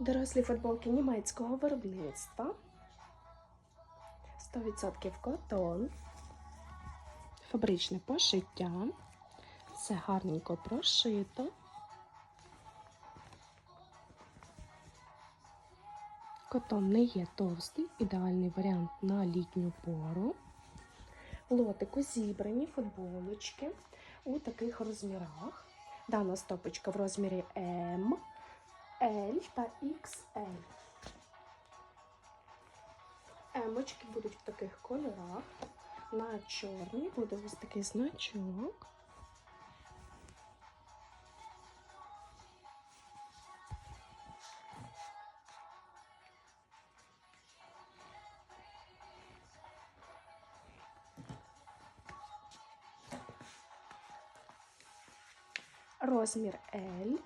Дорослі футболки німецького виробництва. 100% котон. Фабричне пошиття. Все гарненько прошито. Котон не є товстий, ідеальний варіант на літню пору. Лотику зібрані футболочки у таких розмірах. Дана стопочка в розмірі М, L та XL. Емочки будуть в таких кольорах. На чорній буде ось такий значок. Розмір L.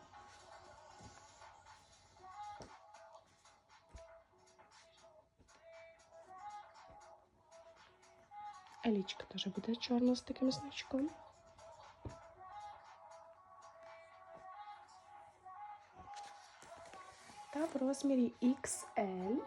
Елічка теж буде чорна з таким значком. Та в розмірі XL